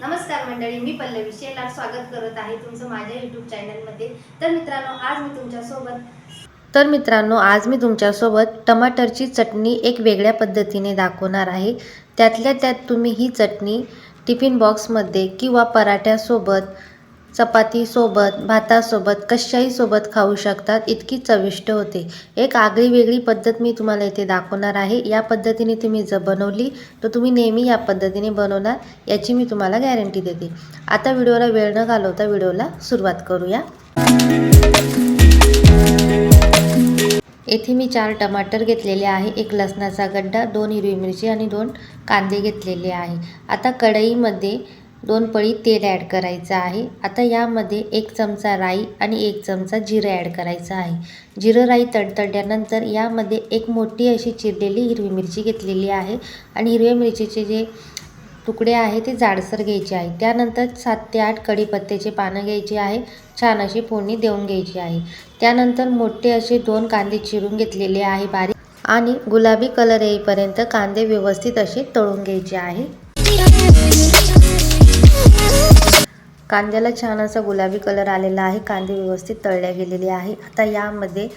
नमस्कार मंडळी मी पल्लवी शेलार स्वागत करत आहे तुमचं माझ्या यूट्यूब चॅनलमध्ये तर मित्रांनो आज मी तुमच्यासोबत तर मित्रांनो आज मी तुमच्यासोबत टमाटरची चटणी एक वेगळ्या पद्धतीने दाखवणार आहे. त्यातल्या त्यात तुम्ही ही चटणी टिफिन बॉक्समध्ये किंवा पराठ्यासोबत चपातीसोबत भातासोबत कशाही सोबत खाऊ शकतात इतकी चविष्ट होते. एक आगळी वेगळी पद्धत मी तुम्हाला इथे दाखवणार आहे. या पद्धतीने तुम्ही जर बनवली तर तुम्ही नेहमी या पद्धतीने बनवणार याची मी तुम्हाला गॅरंटी देते. आता व्हिडिओला वेळ न घालवता व्हिडिओला सुरुवात करूया. येथे मी चार टमाटर घेतलेले आहे एक लसणाचा गड्डा दोन हिरवी मिरची आणि दोन कांदे घेतलेले आहे. आता कढईमध्ये दोन पळी तेल ॲड करायचं आहे. आता यामध्ये एक चमचा राई आणि एक चमचा जिरं ॲड करायचं आहे. जिरं राई तडतडल्यानंतर यामध्ये एक मोठी अशी चिरलेली हिरवी मिरची घेतलेली आहे आणि हिरव्या मिरचीचे जे तुकडे आहे ते जाडसर घ्यायचे आहे. त्यानंतर सात ते आठ कढीपत्त्याचे पानं घ्यायची आहे. छान अशी फोडणी देऊन घ्यायची आहे. त्यानंतर मोठे असे दोन कांदे चिरून घेतलेले आहे बारीक आणि गुलाबी कलर येईपर्यंत कांदे व्यवस्थित असे तळून घ्यायचे आहे. कांद्याला छान असा गुलाबी कलर आलेला आहे. कांदे व्यवस्थित तळल्या गेलेले आहे. आता यामध्ये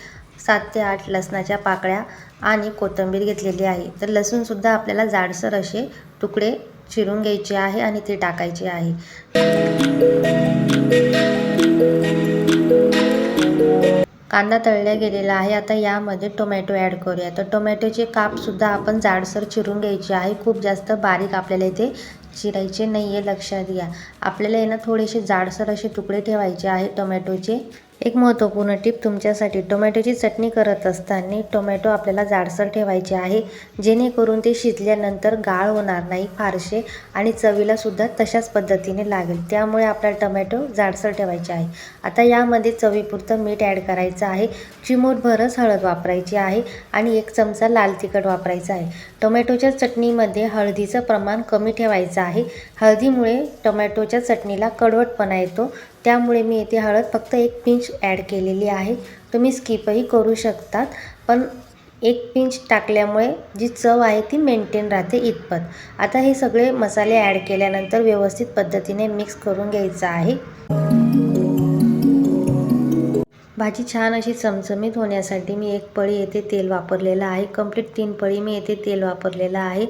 सात ते आठ लसणाच्या पाकळ्या आणि कोथिंबीर घेतलेली आहे. तर लसूणसुद्धा आपल्याला जाडसर असे तुकडे चिरून घ्यायचे आहे आणि ते टाकायचे आहे. कांदा तळल्या गेलेला आहे. आता यामध्ये टोमॅटो ॲड करूया. तर टोमॅटोचे कापसुद्धा आपण जाडसर चिरून घ्यायचे आहे. खूप जास्त बारीक आपल्याला इथे चिरायचे नाही आहे लक्षात घ्या. आपल्याला आहे ना थोडेसे जाडसर असे तुकडे ठेवायचे आहे टोमॅटोचे. एक महत्त्वपूर्ण टीप तुमच्यासाठी. टोमॅटोची चटणी करत असताना टोमॅटो आपल्याला जाडसर ठेवायचे आहे. जेणेकरून ते शिजल्यानंतर गाळ होणार नाही फारसे आणि चवीला सुद्धा तशाच पद्धतीने लागेल. त्यामुळे आपल्याला टोमॅटो जाडसर ठेवायचे आहे. आता यामध्ये चवीपुरतं मीठ ॲड करायचं आहे. चिमूटभरच हळद वापरायची आहे आणि एक चमचा लाल तिखट वापरायचा आहे. टोमॅटोच्या चटणीमध्ये हळदीचं प्रमाण कमी ठेवायचं आहे. हळदीमुळे टोमॅटोच्या चटणीला कडवटपणा येतो. त्यामुळे मी येथे हळद फक्त एक पिंच ॲड केलेली आहे. तुम्ही स्किपही करू शकतात पण एक पिंच टाकल्यामुळे जी चव आहे ती मेंटेन राहते इतपत. आता हे सगळे मसाले ॲड केल्यानंतर व्यवस्थित पद्धतीने मिक्स करून घ्यायचं आहे. भाजी छान अशी चमचमीत होण्यासाठी मी एक पळी येथे तेल वापरलेलं आहे. कंप्लीट तीन पळी मी येथे तेल वापरलेलं आहे.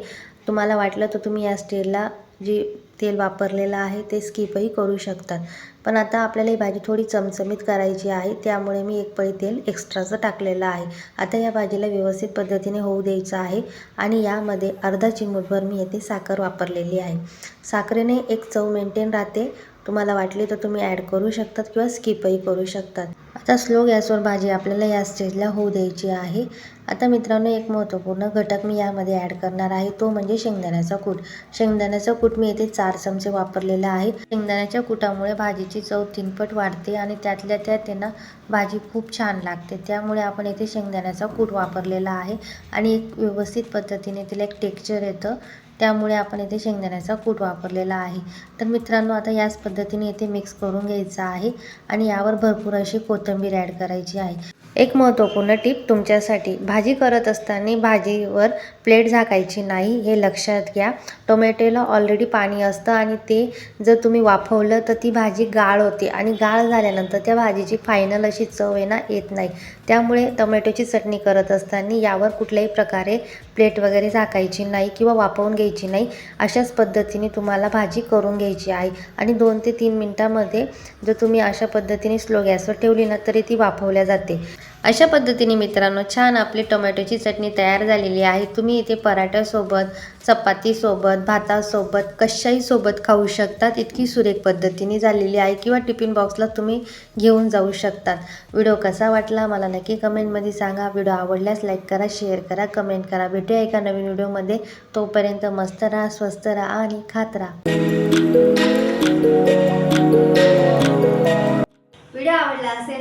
तुम्हाला वाटलं तर तुम्ही या स्टेलला जी तेल वापरलेलं आहे ते स्किपही करू शकतात. पण आता आपल्याला ही भाजी थोडी चमचमीत करायची आहे त्यामुळे मी एक पळी तेल एक्स्ट्राचं टाकलेलं आहे. आता या भाजीला व्यवस्थित पद्धतीने होऊ द्यायचं आहे आणि यामध्ये अर्धा चिमूटभर मी येथे साखर वापरलेली आहे. साखरेने एक चव मेंटेन राहते. तुम्हाला वाटली तर तुम्ही ॲड करू शकतात किंवा स्किपही करू शकतात. आता स्लो गॅसवर भाजी आपल्याला या स्टेजला होऊ द्यायची आहे. आता मित्रांनो एक महत्त्वपूर्ण घटक मी यामध्ये ॲड करणार आहे. तो म्हणजे शेंगदाण्याचा कूट. शेंगदाण्याचा कूट मी येथे चार चमचे वापरलेला आहे. शेंगदाण्याच्या कुटामुळे भाजीची चव तीनपट वाढते आणि त्यातल्या त्यात त्यांना भाजी खूप छान लागते. त्यामुळे आपण येथे शेंगदाण्याचा कूट वापरलेला आहे आणि एक व्यवस्थित पद्धतीने तिला एक टेक्स्चर येतं. त्यामुळे आपण येथे शेंगदाण्याचा कूट वापरलेला आहे. तर मित्रांनो आता याच पद्धतीने येथे मिक्स करून घ्यायचं आहे आणि यावर भरपूर अशी कोथिंबीर ॲड करायची आहे. एक महत्त्वपूर्ण टीप तुमच्यासाठी भाजी करत असताना भाजीवर प्लेट झाकायची नाही हे लक्षात घ्या. टोमॅटोला ऑलरेडी पाणी असतं आणि ते जर तुम्ही वाफवलं तर ती भाजी गाळ होते आणि गाळ झाल्यानंतर त्या भाजीची फायनल अशी चव आहे ना येत नाही. त्यामुळे टोमॅटोची चटणी करत असताना यावर कुठल्याही प्रकारे प्लेट वगैरे झाकायची नाही किंवा वाफवून घ्यायची नाही. अशाच पद्धतीने तुम्हाला भाजी करून घ्यायची आहे. आणि दोन ते तीन मिनटामध्ये जर तुम्ही अशा पद्धतीने स्लो गॅसवर ठेवली ना तरी ती वाफवल्या जाते. अशा पद्धतीने मित्रांनो छान आपली टोमॅटोची चटणी तयार झालेली आहे. तुम्ही इथे पराठ्यासोबत चपातीसोबत भातासोबत कशाहीसोबत खाऊ शकतात. इतकी सुरेख पद्धतीने झालेली आहे किंवा टिफिन बॉक्सला तुम्ही घेऊन जाऊ शकतात व्हिडिओ कसा वाटला मला नक्की कमेंटमध्ये सांगा. व्हिडिओ आवडल्यास लाईक करा शेअर करा कमेंट करा. भेटूया एका नवीन व्हिडिओमध्ये. तोपर्यंत मस्त राहा स्वस्त राहा आणि खात राहा.